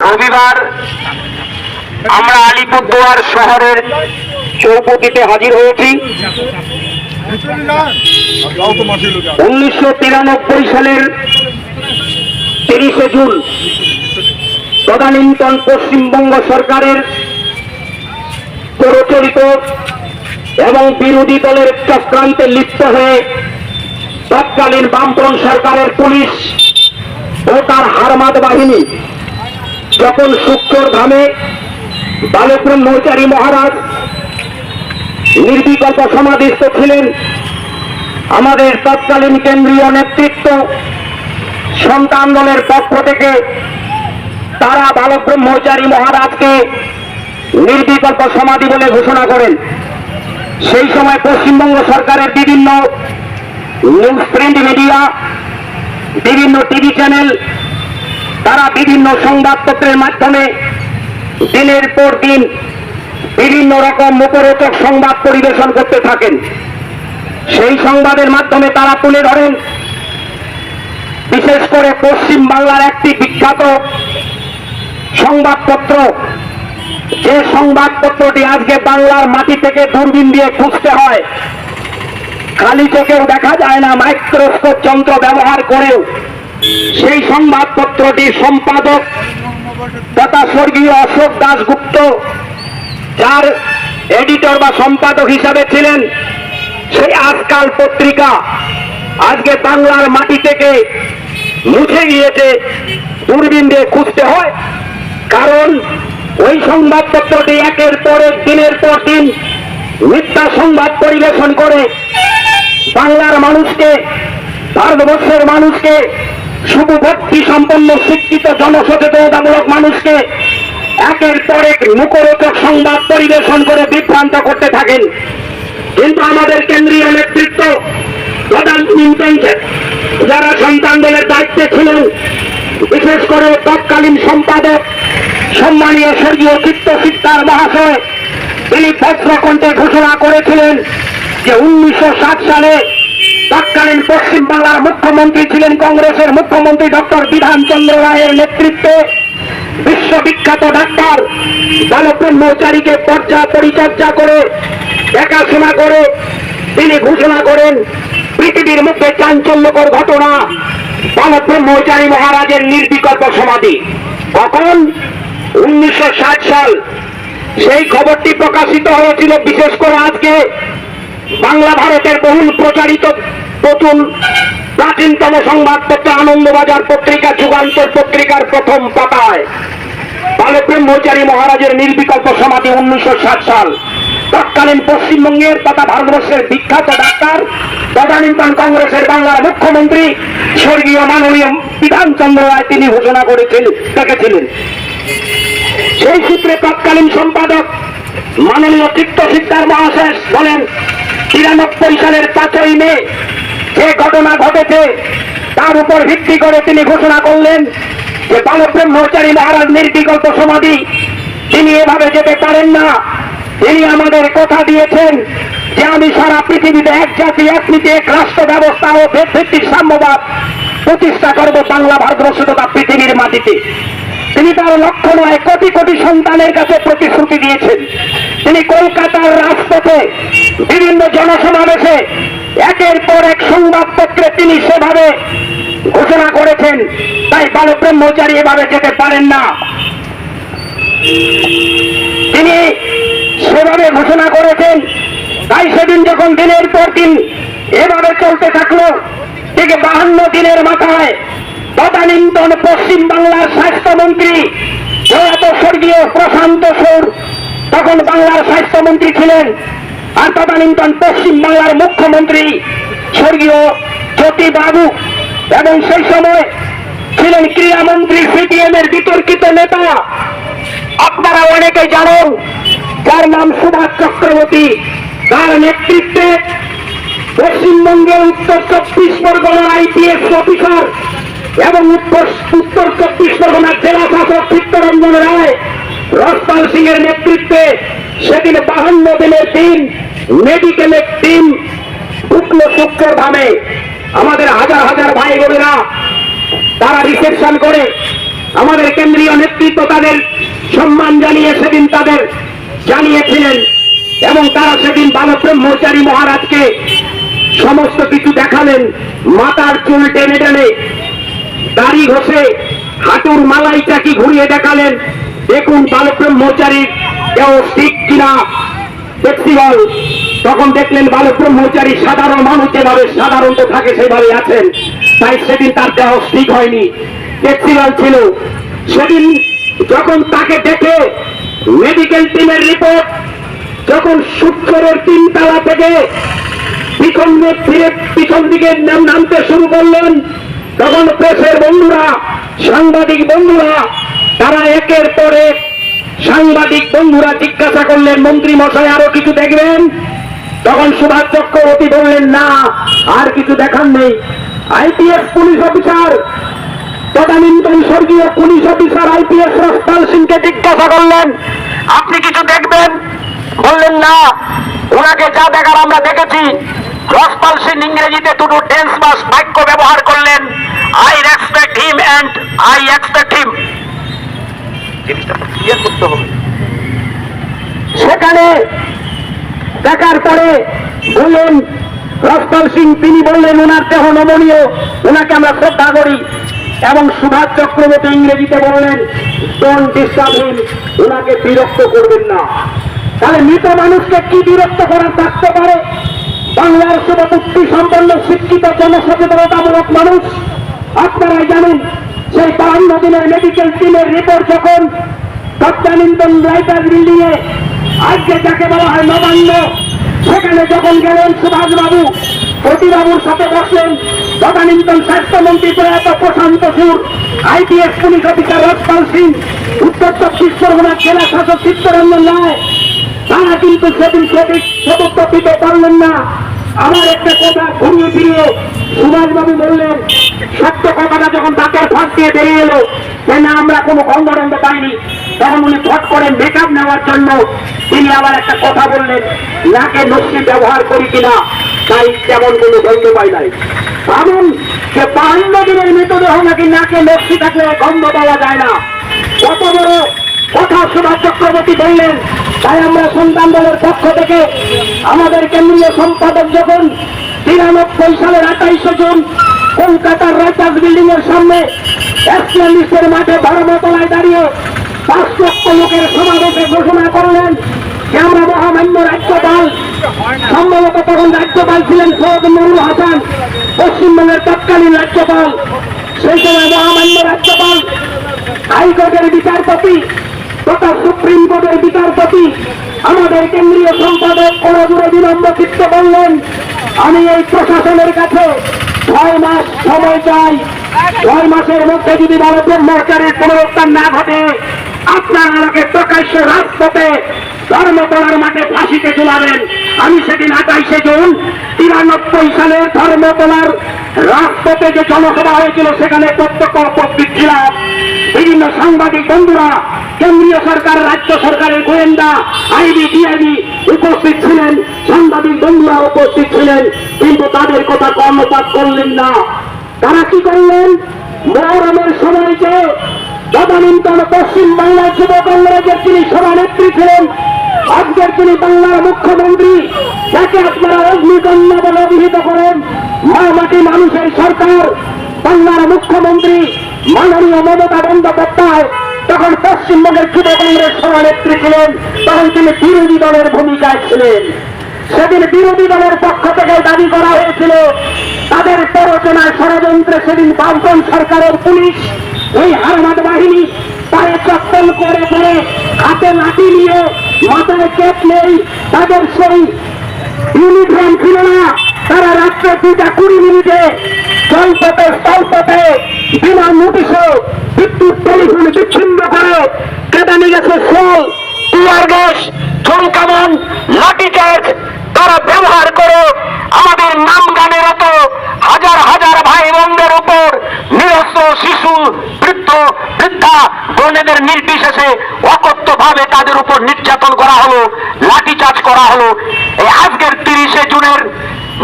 রবিবার আমরা আলিপুরদুয়ার শহরের চৌপতিতে হাজির হয়েছি। উনিশশো তিরানব্বই সালের তিরিশে জুন তদানীন্তন পশ্চিমবঙ্গ সরকারের প্রচলিত এবং বিরোধী দলের চক্রান্তে লিপ্ত হয়ে তৎকালীন বামফ্রন্ট সরকারের পুলিশ ও তার হারমাদ বাহিনী যখন শুক্তর ধামে বালক্রম নৌচারী মহারাজ নির্বিকল্প সমাধিস্থ ছিলেন, আমাদের তৎকালীন কেন্দ্রীয় নেতৃত্ব সন্তান দলের পক্ষ থেকে তারা বালক ব্রহ্মচারী মহারাজকে নির্বিকল্প সমাধি বলে ঘোষণা করেন। সেই সময় পশ্চিমবঙ্গ সরকারের বিভিন্ন নিউজ প্রিন্ট মিডিয়া, বিভিন্ন টিভি চ্যানেল, তারা বিভিন্ন সংবাদপত্রের মাধ্যমে দিনের পর দিন বিভিন্ন রকম মুখরোচক সংবাদ পরিবেশন করতে থাকেন। সেই সংবাদের মাধ্যমে তারা তুলে ধরেন, বিশেষ করে পশ্চিম বাংলার একটি বিখ্যাত সংবাদপত্র। যে সংবাদপত্রটি আজকে বাংলার মাটি থেকে দূরবীন দিয়ে খুঁজতে হয় খালি চোখেও দেখা যায় না মাইক্রোস্কোপ যন্ত্র ব্যবহার করেও। সেই সংবাদপত্রটির সম্পাদক তথা স্বর্গীয় অশোক দাশগুপ্ত, যার এডিটর বা সম্পাদক হিসাবে ছিলেন সেই আজকাল পত্রিকা। আজকে বাংলার মাটি থেকে মুছে গিয়েছে, দূরবীন দিয়ে খুঁজতে হয়। কারণ ওই সংবাদপত্রটি একের পর এক, দিনের পর দিন মিথ্যা সংবাদ পরিবেশন করে। বাংলার মানুষকে, ভারতবর্ষের মানুষকে শুভভক্তি সম্পন্ন শিক্ষিত জনসচেতনতামূলক মানুষকে একের পর এক মুখরোচক সংবাদ পরিবেশন করে বিভ্রান্ত করতে থাকেন। কিন্তু আমাদের কেন্দ্রীয় নেতৃত্ব, প্রধান ইন্টেন্সে যারা সন্তান দলের দায়িত্বে ছিলেন, বিশেষ করে তৎকালীন সম্পাদক, সম্মানীয় স্বর্গীয় চিত্ত শিক্ষার মহাশয় তিনি পত্রকণ্ঠে ঘোষণা করেছিলেন যে উনিশশো সাত সালে তৎকালীন পশ্চিমবাংলার মুখ্যমন্ত্রী ছিলেন কংগ্রেসের মুখ্যমন্ত্রী ডক্টর বিধানচন্দ্র রায়ের নেতৃত্বে বিশ্ববিখ্যাত ডাক্তার বালব্রহ্মচারীকে পর্যা পরিচর্যা করে, দেখাশোনা করে, তিনি ঘোষণা করেন, পৃথিবীর মধ্যে চাঞ্চল্যকর ঘটনা, বালব্রহ্মচারী মহারাজের নির্বিকল্প সমাধি। কখন? উনিশশো সাল। সেই খবরটি প্রকাশিত হয়েছিল বিশেষ করে আজকে। বাংলা ভারতের বহুল প্রচারিত নতুন প্রাচীনতম সংবাদপত্র আনন্দবাজার পত্রিকা, যুগান্তর পত্রিকার প্রথম পাতায়। বালক ব্রহ্মচারী মহারাজের নির্বিকল্প সমাধি উনিশশো সাল। তৎকালীন পশ্চিমবঙ্গের তথা ভারতবর্ষের বিখ্যাত ডাক্তার, তদানীন্তন কংগ্রেসের বাংলার মুখ্যমন্ত্রী, স্বর্গীয় মাননীয় বিধানচন্দ্র রায় তিনি ঘোষণা করেছিলেন দেখেছিলেন। সেই সূত্রে তৎকালীন সম্পাদক মাননীয় চিত্ত সিদ্ধার মহাশেষ বলেন তিরানব্বই সালের পাঁচই মে যে ঘটনা ঘটেছে, তার উপর ভিত্তি করে তিনি ঘোষণা করলেন যে বালক ব্রহ্মচারী মহারাজ নির্বিকল্প সমাধি। তিনি এভাবে যেতে পারেন না। তিনি আমাদের কথা দিয়েছেন যে আমি সারা পৃথিবীতে এক জাতি, এক নীতি, এক রাষ্ট্র ব্যবস্থা ও ভেদ ভিত্তিক সাম্যবাদ প্রতিষ্ঠা করব বাংলা ভারতবর্ষ তথা পৃথিবীর মাটিতে। তিনি তার লক্ষ্য নয়, কোটি কোটি সন্তানের কাছে প্রতিশ্রুতি দিয়েছেন। তিনি কলকাতার রাজপথে বিভিন্ন জনসমাবেশে একের পর এক সংবাদপত্রে তিনি সেভাবে ঘোষণা করেছেন, তাই বালক ব্রহ্মচারী এভাবে যেতে পারেন না। তিনি সেভাবে ঘোষণা করেছেন, তাই সেদিন যখন দিনের পর দিন এভাবে চলতে থাকল, ঠিক বাহান্ন দিনের মাথায় তদানীন্তন পশ্চিম বাংলার স্বাস্থ্যমন্ত্রী প্রয়াত স্বর্গীয় প্রশান্ত সুর। তখন বাংলার স্বাস্থ্যমন্ত্রী ছিলেন আর তদানীন্তন পশ্চিম বাংলার মুখ্যমন্ত্রী স্বর্গীয় জ্যোতি বাবু এবং সেই সময় ছিলেন ক্রীড়ামন্ত্রী সিপিএম এর বিতর্কিত নেতা। আপনারা অনেকে জানেন যার নাম সুভাষ চক্রবর্তী। তার নেতৃত্বে পশ্চিমবঙ্গের উত্তর চব্বিশ পরগনার আইপিএস অফিসার এবং উত্তর উত্তর চব্বিশ পরগনার জেলা শাসক চিত্তরঞ্জন রায়, রসপাল সিং এর নেতৃত্বে সেদিন বাহান্ন দিনের দিন মেডিকেলের টিম ঢুকলো শুক্র ধামে আমাদের হাজার হাজার ভাই বোনেরা, তারা রিসেপশন করে। আমাদের কেন্দ্রীয় নেতৃত্ব তাদের সম্মান জানিয়ে সেদিন তাদের জানিয়েছিলেন এবং তারা সেদিন বালক ব্রহ্মচারী মহারাজকে সমস্ত কিছু দেখালেন। মাতার চুল টেনে টেনে দাড়ি ঘষে হাঁটুর মালাই চাকি ঘুরিয়ে দেখালেন, দেখুন বালক ব্রহ্মচারীর কেউ ঠিক কিনা? ফ্লেক্সিবল তখন দেখলেন বালক ব্রহ্মচারী সাধারণ মানুষ, যেভাবে সাধারণত থাকে সেভাবে আছেন। তাই সেদিন তার দেহ ঠিক হয়নি। ফ্লেক্সিবল ছিল। সেদিন যখন তাকে দেখে মেডিকেল টিমের রিপোর্ট যখন সূত্রের তিনতলা থেকে পিছন ফিরে পিছন দিকে নাম- নামতে শুরু করলেন তখন প্রেসের বন্ধুরা, সাংবাদিক বন্ধুরা, তারা একের পর এক সাংবাদিক বন্ধুরা জিজ্ঞাসা করলেন, মন্ত্রী মশাই, আরও কিছু দেখবেন? তখন সুভাষ চক্রবর্তী বললেন, না, আর কিছু দেখার নেই। আইপিএস পুলিশ অফিসার, তদানীন্তন স্বর্গীয় পুলিশ অফিসার আইপিএস রসপাল সিংকে জিজ্ঞাসা করলেন, আপনি কিছু দেখবেন? বললেন, না, ওনাকে যা দেখার আমরা দেখেছি। সিং ইংরেজিতে বাক্য ব্যবহার করলেন I respect him and I expect him সেখানে দেখার পরে বললেন রসপাল সিং তিনি বললেন, ওনার দেহ নমনীয়, ওনাকে আমরা শ্রদ্ধা করি। এবং সুভাষ চক্রবর্তী ইংরেজিতে বললেন ডোন্ট ডিস্টার্ব হিম ওনাকে বিরক্ত করবেন না। তাহলে মৃত মানুষকে কি বিরক্ত করার থাকতে পারে? বাংলার শুভমুক্তি সম্পন্ন শিক্ষিত জনসচেতনতামূলক মানুষ আপনারাই জানেন, সেই বাহান্ন দিনের মেডিকেল টিমের রিপোর্ট যখন তৎকালীন রাইটার বিল্ডিং এ আজকে যাকে বলা হয় নবান্ন, সেখানে যখন গেলেন সুভাষবাবু, প্রতিবাবুর সাথে বসলেন তদানীন্তন স্বাস্থ্যমন্ত্রী প্রয়াত Prashanta Sur IPS police officer Raspal Singh, উত্তর চব্বিশ পরগনার জেলা শাসক চিত্তরঞ্জন রায়, তারা কিন্তু সেদিন সঠিক সদস্য দিতে পারলেন না। আমার একটা কথা ঘুরিয়ে ফিরিয়ে সুভাষবাবু বললেন, সত্য কথাটা যখন দাঁতের ফাঁক দিয়ে বেরিয়ে এলো না আমরা কোনো গন্ধরন্ধ পাইনি? তখন উনি ফট করে মেকআপ নেওয়ার জন্য তিনি আবার একটা কথা বললেন, নাকে নস্যি ব্যবহার করি কিনা, তাই তেমন কোনো গন্ধ পাই নাই। এমন যে বাহান্ন দিনের মৃতদেহ নাকি নাকে নস্যি থাকলে গন্ধ পাওয়া যায় না। কত বড় কথা সুভাষ চক্রবর্তী বললেন, তাই আমরা সন্তান দলের পক্ষ থেকে আমাদের কেন্দ্রীয় সম্পাদক যখন তিরানব্বই সালের আঠাইশে জুন কলকাতার রাইটার্স বিল্ডিং এর সামনে এক্সপ্লেনিস্টের মাঠে ধর্মতলায় দাঁড়িয়ে পাঁচ লক্ষ লোকের সমাবেশে ঘোষণা করলেন যে আমরা মহামান্য রাজ্যপাল। সম্ভবত তখন রাজ্যপাল ছিলেন সৈয়দ নুরুল হাসান, পশ্চিমবঙ্গের তৎকালীন রাজ্যপাল। সেই সময় মহামান্য রাজ্যপাল হাইকোর্টের বিচারপতি তথা সুপ্রিম কোর্টের বিচারপতি, আমাদের কেন্দ্রীয় সম্পাদক কোন দূরে বিলম্ব চিত্ত বললেন, আমি এই প্রশাসনের কাছে ছয় মাস সময় চাই। ছয় মাসের মধ্যে যদি বড় ব্রহ্মচারীর পুনরুত্থান না ঘটে, আপনারা আমাকে প্রকাশ্য রাজপথে ধর্মতলার মাঠে ফাঁসিতে ঝুলাবেন। আমি সেদিন আঠাইশে জুন তিরানব্বই সালে ধর্মতলার রাজপথে যে জনসভা হয়েছিল, সেখানে প্রত্যক্ষ উপস্থিত ছিলাম। বিভিন্ন সাংবাদিক বন্ধুরা, কেন্দ্রীয় সরকার, রাজ্য সরকারের গোয়েন্দা, আইবি, ডিআইবি উপস্থিত ছিলেন। সাংবাদিক বন্ধুরা উপস্থিত ছিলেন, কিন্তু তাদের কথা কর্ণপাত করলেন না। তারা কি করলেন? মহরমের সময়কে তদানীন্তন পশ্চিম বাংলার যুব কংগ্রেসের তিনি সভানেত্রী ছিলেন আজকের তিনি বাংলার মুখ্যমন্ত্রী, যাকে আপনারা অগ্নিকন্যা বলে অভিহিত করেন মা মাটি মানুষের সরকার, বাংলার মুখ্যমন্ত্রী মাননীয় মমতা বন্দ্যোপাধ্যায় তখন পশ্চিমবঙ্গের যুব কংগ্রেস সভানেত্রী ছিলেন, তখন তিনি বিরোধী দলের ভূমিকায় ছিলেন। সেদিন বিরোধী দলের পক্ষ থেকে দাবি করা হয়েছিল, তাদের প্ররোচনায় ষড়যন্ত্রে সেদিন বামপন সরকারের পুলিশ ওই হারমাদ বাহিনী পায়ে চপ্পল করে করে হাতে লাঠি নিয়ে মাথায় কেপ নেই, তাদের সেই ইউনিফর্ম ছিল না। তারা রাত্রে দুটা কুড়ি মিনিটে জলপথে, স্থলপথে বিনা নোটিশে বিদ্যুৎ টেলিফোন বিচ্ছিন্ন করে কেটে নিয়ে গেছে সেল টিয়ার গ্যাস ছুরি কামান, লাঠি চার্জ তারা ব্যবহার করে আমাদের নাম গানের মতো হাজার হাজার ভাই বোনদের উপর নিরস্ত্র শিশু, বৃদ্ধ, বৃদ্ধা, বোনেদের নির্বিশেষে অকথ্য ভাবে তাদের উপর নির্যাতন করা হলো, লাঠিচার্জ করা হলো। এই আজকের তিরিশে জুনের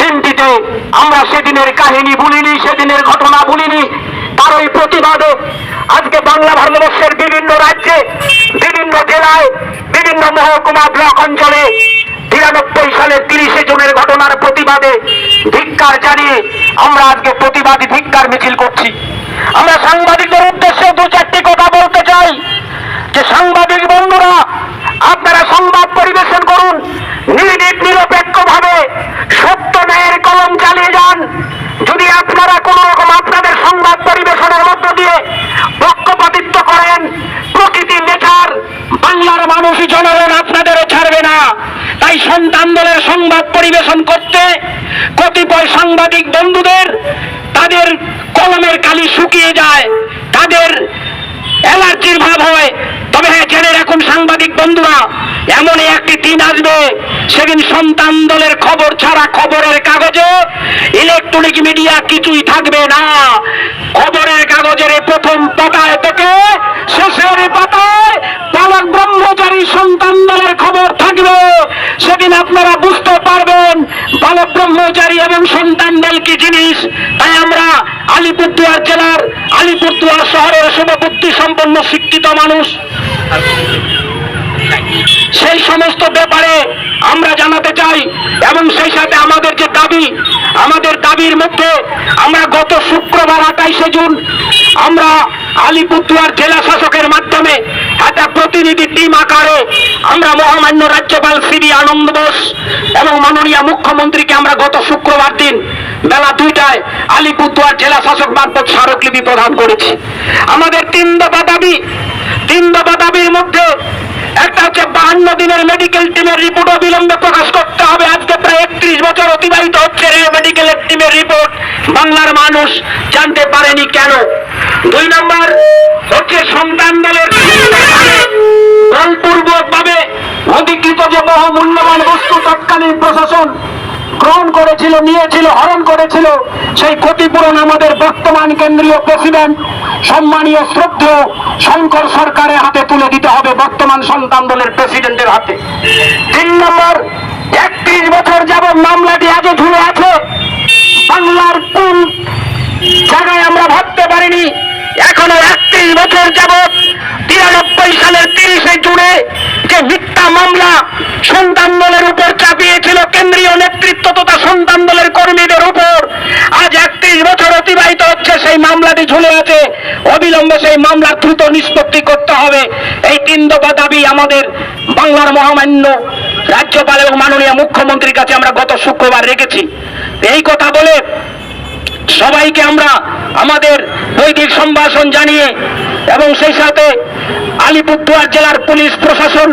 দিনটিতে আমরা সেদিনের কাহিনী ভুলিনি, সেদিনের ঘটনা ভুলিনি, তার ওই প্রতিবাদে আজকে বাংলা ভারতবর্ষের বিভিন্ন রাজ্যে, বিভিন্ন জেলায়, বিভিন্ন মহকুমা ব্লক অঞ্চলে তিরানব্বই সালের তিরিশে জুনের ঘটনার প্রতিবাদে ধিক্কার জানিয়ে আমরা আজকে প্রতিবাদী ধিক্কার মিছিল করছি। আমরা সাংবাদিকদের উদ্দেশ্যে দু চারটি কথা বলতে চাই যে সাংবাদিক বন্ধুরা আপনারা সংবাদ পরিবেশন করুন নির্ভীক নিরপেক্ষ ভাবে সত্য ন্যায়ের কলম চালিয়ে যান যদি আপনারা কোন রকম আপনাদের সংবাদ পরিবেশনের মধ্য দিয়ে পক্ষপাতিত্ব করেন প্রকৃতি নেচার বাংলার মানুষ জনগণ আপনাদেরও ছাড়বে না তাই সন্তান দলের সংবাদ পরিবেশন করতে কতিপয় সাংবাদিক বন্ধুদের তাদের কলমের কালি শুকিয়ে যায়, তাদের অ্যালার্জির ভাব হয়। তবে হ্যাঁ জেনে রাখুন সাংবাদিক বন্ধুরা, এমনই একটি দিন আসবে, সেদিন সন্তান দলের খবর ছাড়া খবরের কাগজে ইলেকট্রনিক মিডিয়া কিছুই থাকবে না। খবরের কাগজের প্রথম পাতায় থেকে শেষের পাতায় বালক ব্রহ্মচারী সন্তান দলের খবর থাকবে সেদিন আপনারা বুঝতে পারবেন বালক ব্রহ্মচারী এবং সন্তান দল কি জিনিস তাই আমরা আলিপুরদুয়ার জেলার আলিপুরদুয়ার শহরের সভাপতি সম্পন্ন শিক্ষিত মানুষ। সেই সমস্ত ব্যাপারে আমরা জানাতে চাই এবং সেই সাথে আমাদের যে দাবি, আমাদের দাবির মধ্যে আমরা গত শুক্রবার আঠাইশে জুন আমরা আলিপুরদুয়ার জেলা শাসকের মাধ্যমে একটা প্রতিনিধি টিম আকারে আমরা মহামান্য রাজ্যপাল শ্রী আনন্দ বোস এবং মাননীয় মুখ্যমন্ত্রীকে আমরা গত শুক্রবার দিন বেলা দুইটায় আলিপুরদুয়ার জেলা শাসক মারফত স্মারকলিপি প্রদান করেছি। আমাদের তিন দফা দাবি তিন দফা দাবির মধ্যে একটা হচ্ছে বাহান্ন দিনের মেডিকেল টিমের রিপোর্ট অবিলম্বে প্রকাশ করতে হবে আজকে প্রায় একত্রিশ বছর অতিবাহিত হচ্ছে মেডিকেল টিমের রিপোর্ট বাংলার মানুষ জানতে পারেনি কেন? দুই নম্বর, হচ্ছে সন্তান দলের বলপূর্বক ভাবে অধিকৃত যে বহুমূল্যবান বস্তু তৎকালীন প্রশাসন গ্রহণ করেছিল, নিয়েছিল, হরণ করেছিল, সেই ক্ষতিপূরণ আমাদের বর্তমান কেন্দ্রীয় প্রেসিডেন্ট, সম্মানীয় শ্রদ্ধেয় শঙ্কর সরকারের হাতে তুলে দিতে হবে বর্তমান সন্তান দলের প্রেসিডেন্টের হাতে। তিন নম্বর, একত্রিশ বছর যাবৎ মামলাটি আজও ঝুলে আছে। বাংলার কোন জায়গায় আমরা ভাবতে পারিনি, এখনও একত্রিশ বছর যাবৎ তিরানব্বই সালের তিরিশে জুড়ে যে মিথ্যা মামলা সন্তান দলের উপর চাপিয়েছিল কেন্দ্রীয় নেতৃত্ব তথা সন্তান দলের কর্মীদের উপর, আজ একত্রিশ বছর অতিবাহিত হচ্ছে, সেই মামলাটি ঝুলে আছে। অবিলম্বে সেই মামলা দ্রুত নিষ্পত্তি করতে হবে। এই তিন দফা দাবি আমাদের বাংলার মহামান্য রাজ্যপাল এবং মাননীয় মুখ্যমন্ত্রীর কাছে আমরা গত শুক্রবার রেখেছি। এই কথা বলে সবাইকে আমরা আমাদের বৈদিক সম্ভাষণ জানিয়ে এবং সেই সাথে আলিপুরদুয়ার জেলার পুলিশ প্রশাসন